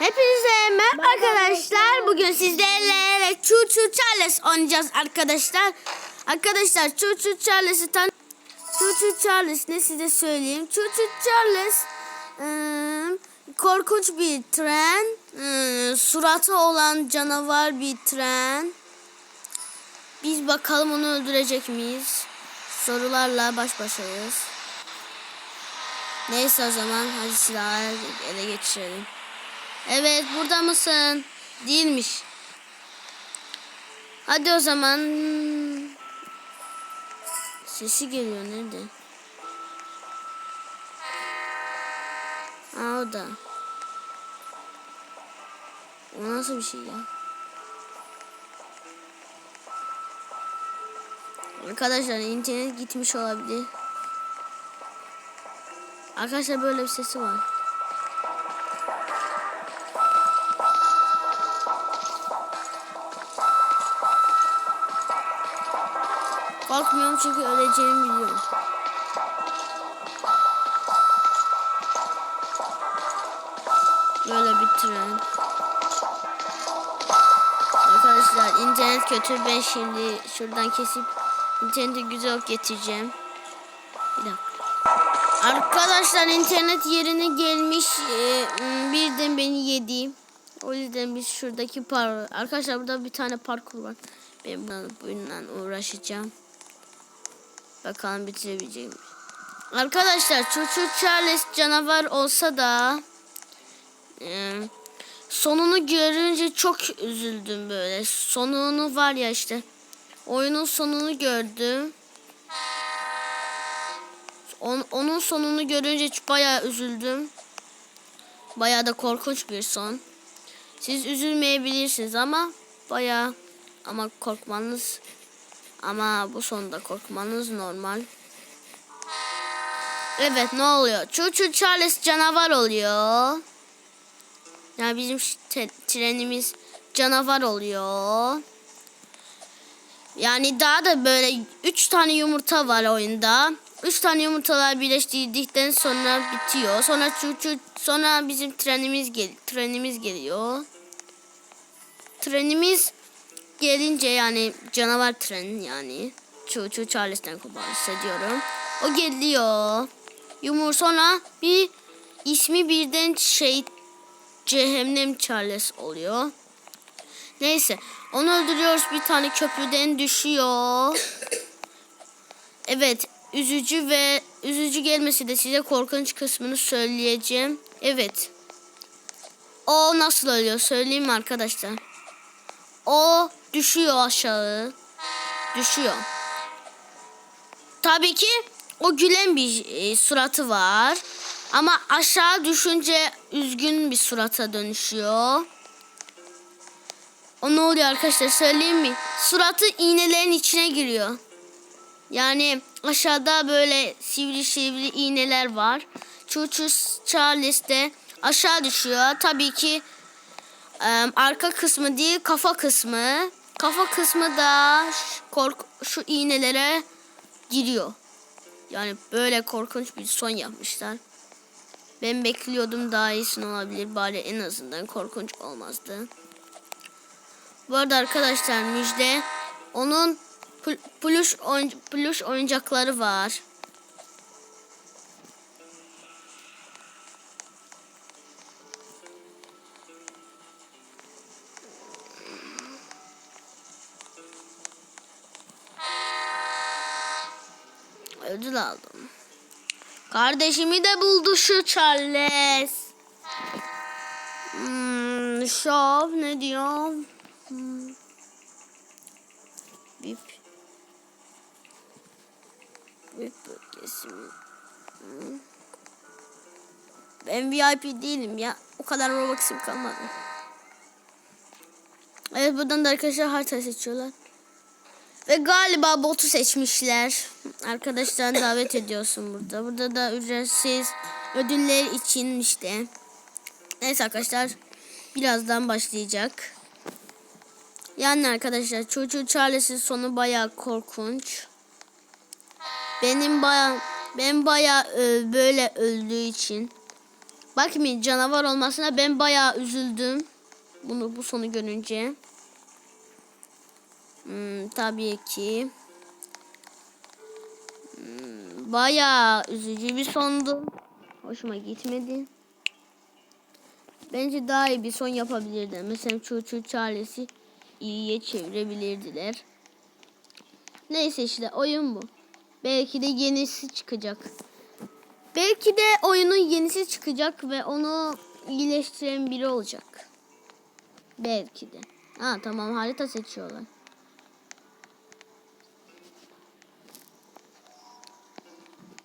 Hepinize merhaba arkadaşlar. Bugün sizlerle Çu Çu Charles oynayacağız arkadaşlar. Arkadaşlar Çu Çu Charles'ı tan Çu Çu Charles ne size söyleyeyim. Çu Çu Charles ıı, korkunç bir tren. ıı, suratı olan canavar bir tren. Biz bakalım onu öldürecek miyiz? Sorularla baş başayız. Neyse o zaman hadi silahı ele geçirelim. Evet burada mısın? Değilmiş. Hadi o zaman. Sesi geliyor nerede? Aa o da. O nasıl bir şey ya? Arkadaşlar internet gitmiş olabilir. Arkadaşlar böyle bir sesi var. Korkmuyorum çünkü öleceğimi biliyorum. Böyle bir. Arkadaşlar internet kötü. Ben şimdi şuradan kesip interneti güzel getireceğim. Bir dakika. Arkadaşlar internet yerine gelmiş. Ee, birden beni yedi. O yüzden biz şuradaki par Arkadaşlar burada bir tane parkur var. Ben bununla, bununla uğraşacağım. Bakalım bitirebilecek miyim? Arkadaşlar Çuçu Charles canavar olsa da e, sonunu görünce çok üzüldüm böyle. Sonunu var ya işte. Oyunun sonunu gördüm. On- onun sonunu görünce bayağı üzüldüm. Bayağı da korkunç bir son. Siz üzülmeyebilirsiniz ama bayağı ama korkmanız ama bu sonda korkmanız normal. Evet ne oluyor? Çuçu Charles canavar oluyor. Yani bizim trenimiz canavar oluyor. Yani daha da böyle üç tane yumurta var oyunda. Üç tane yumurtalar birleştirdikten sonra bitiyor. Sonra çuçu sonra bizim trenimiz gel trenimiz geliyor. Trenimiz gelince yani canavar tren yani Çu Çu Charles'ten bahsediyorum. O geliyor. Yumur sonra bir ismi birden şey Cehennem Charles oluyor. Neyse onu öldürüyoruz bir tane köprüden düşüyor. Evet üzücü ve üzücü gelmesi de size korkunç kısmını söyleyeceğim. Evet. O nasıl ölüyor söyleyeyim mi arkadaşlar? O düşüyor aşağı. Düşüyor. Tabii ki o gülen bir e, suratı var. Ama aşağı düşünce üzgün bir surata dönüşüyor. O ne oluyor arkadaşlar söyleyeyim mi? Suratı iğnelerin içine giriyor. Yani aşağıda böyle sivri sivri iğneler var. Çuçu Charles de aşağı düşüyor. Tabii ki Em, arka kısmı değil kafa kısmı. Kafa kısmı da ş- kork şu iğnelere giriyor. Yani böyle korkunç bir son yapmışlar. Ben bekliyordum daha iyisini olabilir. Bari en azından korkunç olmazdı. Bu arada arkadaşlar müjde. Onun pl- pluş, oyun- pluş oyuncakları var. Ödül aldım. Kardeşimi de buldu şu Charles. Hmm, şov ne diyor? Hmm. Bip. Bip bölgesi mi? Hmm. Ben VIP değilim ya. O kadar Robux'im kalmadı. Evet buradan da arkadaşlar harita seçiyorlar. Ve galiba botu seçmişler. Arkadaşlar davet ediyorsun burada. Burada da ücretsiz ödüller için işte. Neyse arkadaşlar. Birazdan başlayacak. Yani arkadaşlar çocuğu Charles'in sonu bayağı korkunç. Benim bayağı ben bayağı e, böyle öldüğü için Bakmayın canavar olmasına ben bayağı üzüldüm. Bunu bu sonu görünce. Hmm, tabii ki. Bayağı üzücü bir sondu. Hoşuma gitmedi. Bence daha iyi bir son yapabilirdi. Mesela Çuçu Charles'i iyiye çevirebilirdiler. Neyse işte oyun bu. Belki de yenisi çıkacak. Belki de oyunun yenisi çıkacak ve onu iyileştiren biri olacak. Belki de. Ha tamam harita seçiyorlar.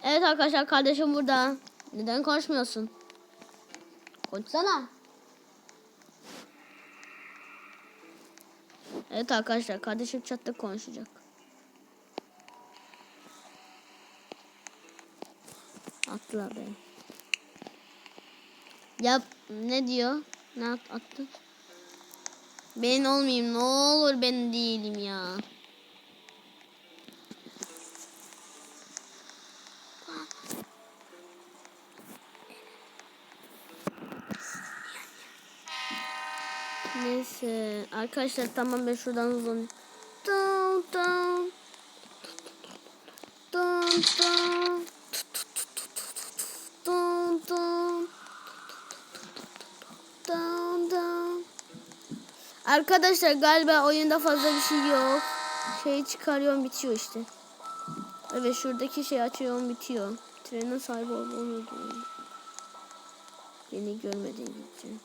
Evet arkadaşlar kardeşim burada. Neden konuşmuyorsun? Konuşsana. Evet arkadaşlar kardeşim chatte konuşacak. Atla be. Yap ne diyor? Ne at, attı? Ben olmayayım ne olur ben değilim ya. Neyse arkadaşlar tamam ben şuradan dun. Dun dun. Dun dun. Dun dun. Arkadaşlar galiba oyunda fazla bir şey yok. Şeyi çıkarıyorum bitiyor işte. Evet şuradaki şey açıyorum bitiyor. Trenin sahibi olduğunu. Beni görmeden gideceğim.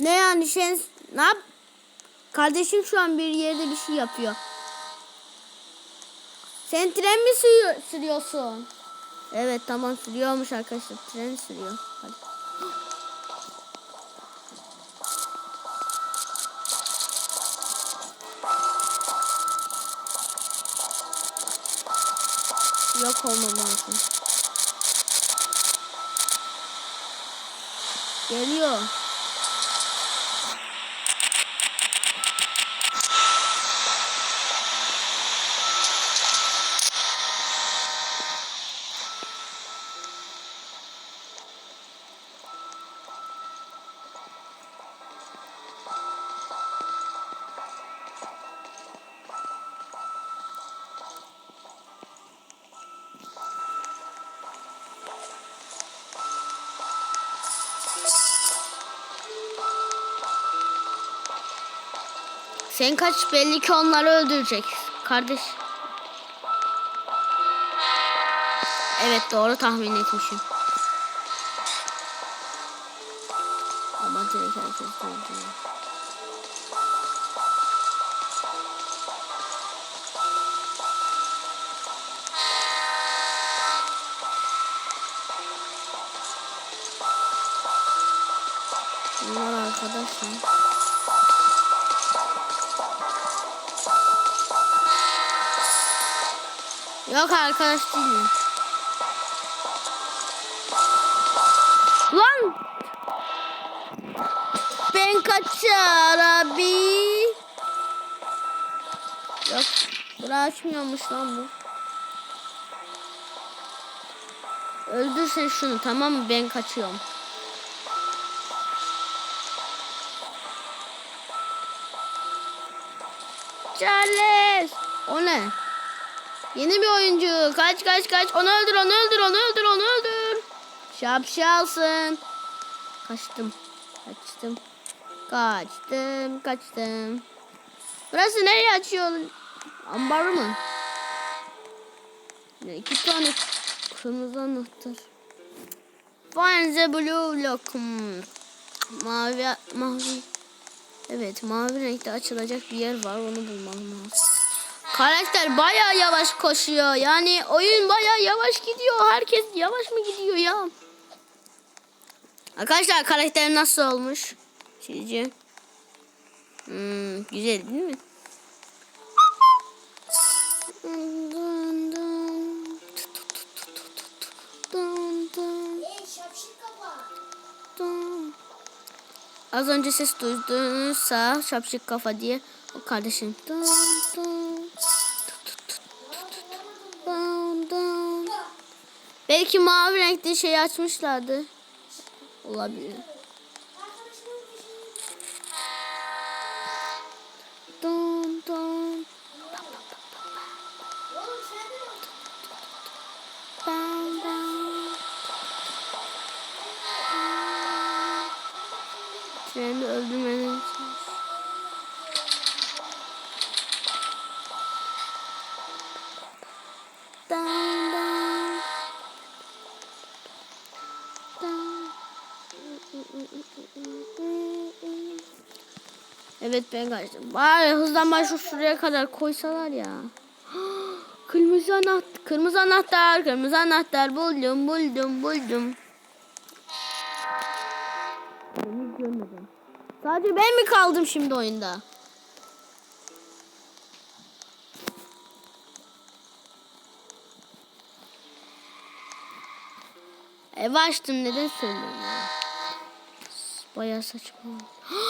Ne yani şey ne yap? Kardeşim şu an bir yerde bir şey yapıyor. Sen tren mi sürüyor, sürüyorsun? Evet tamam sürüyormuş arkadaşlar. Tren sürüyor. Hadi. Yok olmam lazım. Geliyor. Sen kaç belli ki onları öldürecek. Kardeş. Evet doğru tahmin etmişim. Ama direkt herkes öldürüyor. Bunlar arkadaş Yok arkadaş değilim. Lan! Ben kaçar abi. Yok. Bura açmıyormuş lan bu. Öldürsen şunu tamam mı? Ben kaçıyorum. Charles! O ne? Yeni bir oyuncu. Kaç kaç kaç. Onu öldür onu öldür onu öldür onu öldür. Şapşalsın. Kaçtım. Kaçtım. Kaçtım. Kaçtım. Burası nereye açıyor? Ambar mı? Ne iki tane kırmızı anahtar. Find the blue lock. Mavi mavi. Evet mavi renkte açılacak bir yer var onu bulmam lazım. Karakter baya yavaş koşuyor. Yani oyun baya yavaş gidiyor. Herkes yavaş mı gidiyor ya? Arkadaşlar karakter nasıl olmuş? Sizce? Hmm, güzel değil mi? Az önce ses duydunuzsa şapşık kafa diye o kardeşim. Dun. Belki mavi renkli şey açmışlardı. Olabilir. Evet ben kaçtım. Bari hızdan başı şuraya kadar koysalar ya. Kırmızı anahtar, kırmızı anahtar, kırmızı anahtar buldum, buldum, buldum. Beni görmedim. Sadece ben mi kaldım şimdi oyunda? Ev açtım neden söylüyorum ya? Bayağı saçma.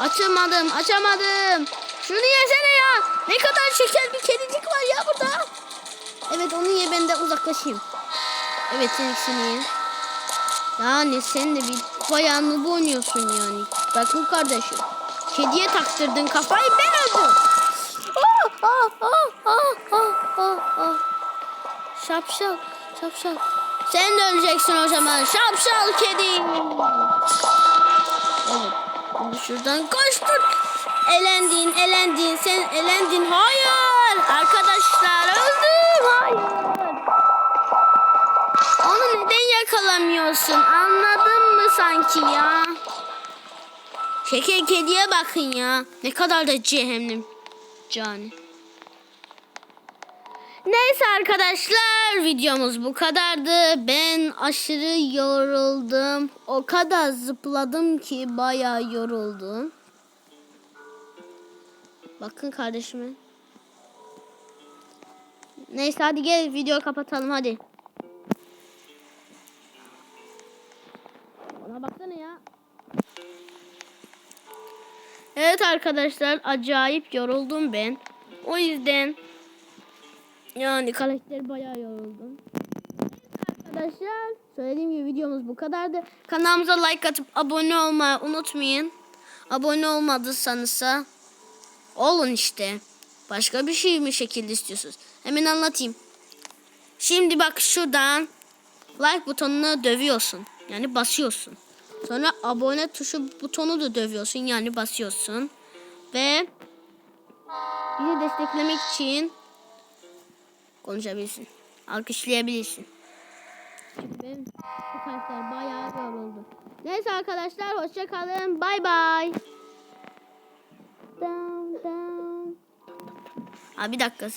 Açamadım, açamadım. Şunu yesene ya. Ne kadar şeker bir kedicik var ya burada. Evet onu ye ben de uzaklaşayım. Evet sen ikisini ye. Yani sen de bir bayanlı bu oynuyorsun yani. Bakın kardeşim. Kediye taktırdın kafayı ben öldüm. Ah, ah, ah, ah, ah, ah, ah. Şapşal, şapşal. Sen de öleceksin o zaman. Şapşal kedi. Evet. Şuradan koştun. Elendin, elendin. Sen elendin. Hayır. Arkadaşlar öldüm. Hayır. Onu neden yakalamıyorsun? Anladın mı sanki ya? Şeker kediye bakın ya. Ne kadar da cehennem cani. Neyse arkadaşlar videomuz bu kadardı. Ben aşırı yoruldum. O kadar zıpladım ki bayağı yoruldum. Bakın kardeşime. Neyse hadi gel video kapatalım hadi. Bana baksana ya. Evet arkadaşlar acayip yoruldum ben. O yüzden yani karakter bayağı yoruldum. Arkadaşlar söylediğim gibi videomuz bu kadardı. Kanalımıza like atıp abone olmayı unutmayın. Abone olmadıysanız olun işte. Başka bir şey mi şekilde istiyorsunuz? Hemen anlatayım. Şimdi bak şuradan like butonuna dövüyorsun. Yani basıyorsun. Sonra abone tuşu butonu da dövüyorsun. Yani basıyorsun. Ve bizi desteklemek için konuşabilirsin. Alkışlayabilirsin. Çünkü benim bu karakter bayağı yoruldu. Neyse arkadaşlar hoşça kalın. Bay bay. Aa, bir dakika.